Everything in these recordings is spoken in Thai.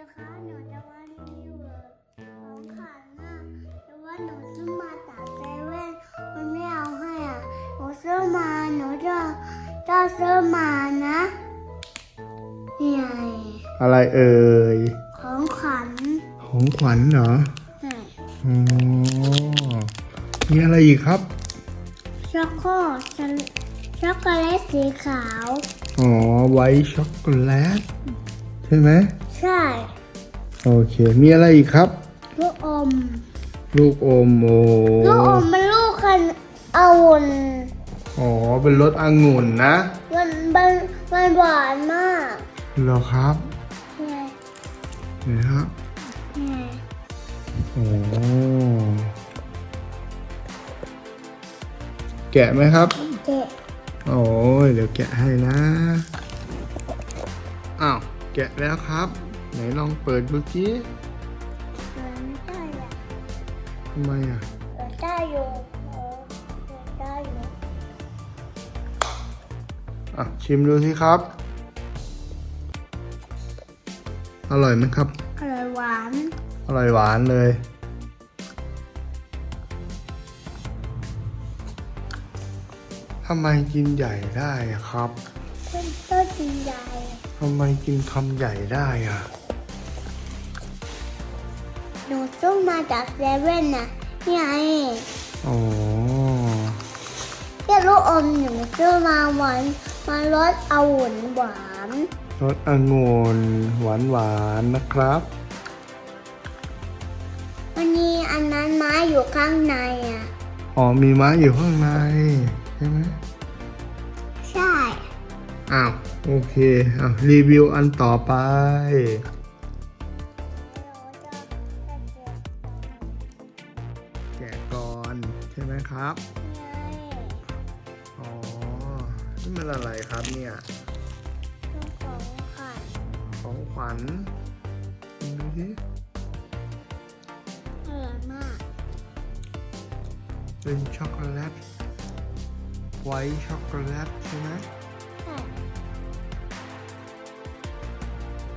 นะคะ หนูจะมารีวิวของขันนะแต่ว่าหนูซื้อมาจากเซเว่นมันไม่เอาให้อะหนูซื้อมาหนูจะจะซื้อมานะนี่ไงอะไรเอ่ย ของขันของขวัญเหรอนี่อ๋อมีอะไรอีกครับ ช็อกโกแลตช็อกโกแลตสีขาว อ๋อ ไวท์ช็อกโกแลต ใช่ไหมใช่โอเค มีอะไรอีกครับ ลูกอม ลูกอมโอลูกอมเป็นลูกคันอุ่นอ๋อเป็นรสองุ่นนะมันมันมันหวานมากเหรอครับไงเห็นครับไงโอ้แกะไหมครับเจ๊โอ้ยเดี๋ยวแกะให้นะ อ้าวแกะแล้วครับ ไหนลองเปิดดูสิมันได้อะทำไมอะมันได้อยู่เออมันได้อยู่อะชิมดูสิครับ อร่อยไหมครับ อร่อยหวานอร่อยหวานเลย ทำไมกินใหญ่ได้อะครับ เพื่อนต้น กินใหญ่ทำไมกินคำใหญ่ได้อะหนูซื้อมาจากเซเว่นน่ะนี่ไงอ๋อแค่ลูกอมหนูซื้อมาหวานมารสอุ่นหวานรสองุ่นหวานหวานๆนะครับ มันมีอันนั้นไม้อยู่ข้างในอะ อ๋อมีม้าอยู่ข้างในใช่ไหมใช่ อ้าวโอเคอ้าวรีวิวอันต่อไป แกะก่อนใช่ไหมครับ อ๋อ นี่มันอะไรครับเนี่ย ของขันของขวัญดูสิอร่อยมากเป็นช็อกโกแลตไวท์ช็อกโกแลตใช่ไหม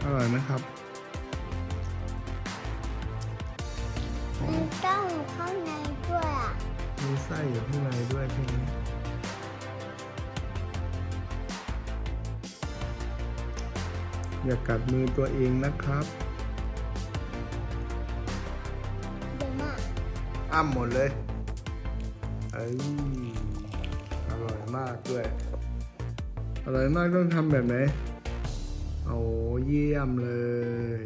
อร่อยไหมครับอ๋อมันต้องข้างในด้วยอะมีไส้อยู่ข้างในด้วยใช่ไหมอย่ากัดมือตัวเองนะครับ เดี๋ยวมากอ้ำหมดเลยเอ้ยอร่อยมากด้วย อร่อยมากต้องทำแบบไหน โอ้เยี่ยมเลย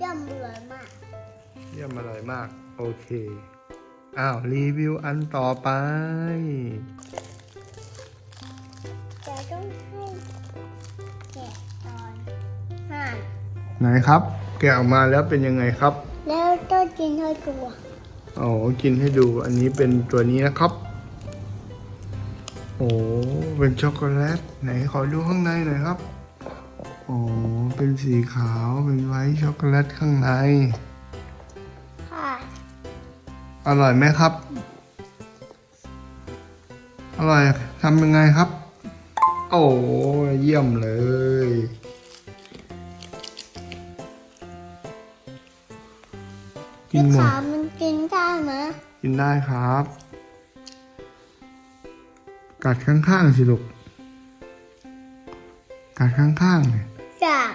จำเบื่อมาก เยี่ยมอร่อยมาก โอเค อ้าว รีวิวอันต่อไปจะต้องให้แกะตอนห่านไหนครับ แกะออกมาแล้วเป็นยังไงครับ แล้วต้องกินให้ตัวโอ้กินให้ดู อันนี้เป็นตัวนี้นะครับ โอ้เป็นช็อกโกแลตไหนขอดูข้างในหน่อยครับ โอ้เป็นสีขาวเป็นไวท์ช็อกโกแลตข้างใน ค่ะ อร่อยไหมครับ อร่อยทำยังไงครับ โอ้เยี่ยมเลยกินหมด ขามันกินได้ไหมกินได้ครับ กัดข้างๆสิลูกกัดข้างๆเลยอยาก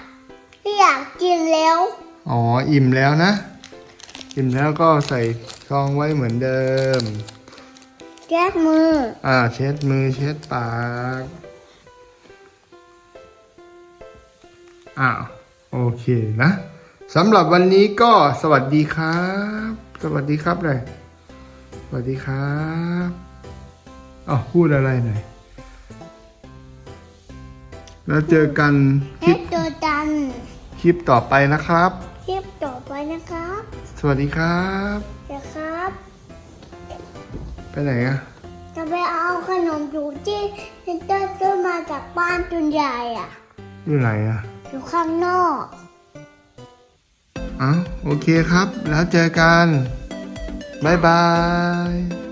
อยากกินแล้ว อ๋อ อิ่มแล้วนะ อิ่มแล้วก็ใส่ซองไว้เหมือนเดิมแก้มือ อ่า เช็ดมือ เช็ดปาก อ้าว โอเคนะสำหรับวันนี้ก็สวัสดีครับ สวัสดีครับเลย สวัสดีครับ อ๋อพูดอะไรหน่อย แล้วเจอกันคเฮ็ลิดปตัวดันคลิปต่อไปนะครับ คลิปต่อไปนะครับ สวัสดีครับเดี๋ยวครับ ไปไหนอะจะไปเอาขนมอยู่ที่เซ็นเตอร์ซื้อมาจากบ้านจุนใหญ่อะ อยู่ไหนอะอยู่ข้างนอกอ๋อโอเคครับ แล้วเจอกัน บ๊ายบาย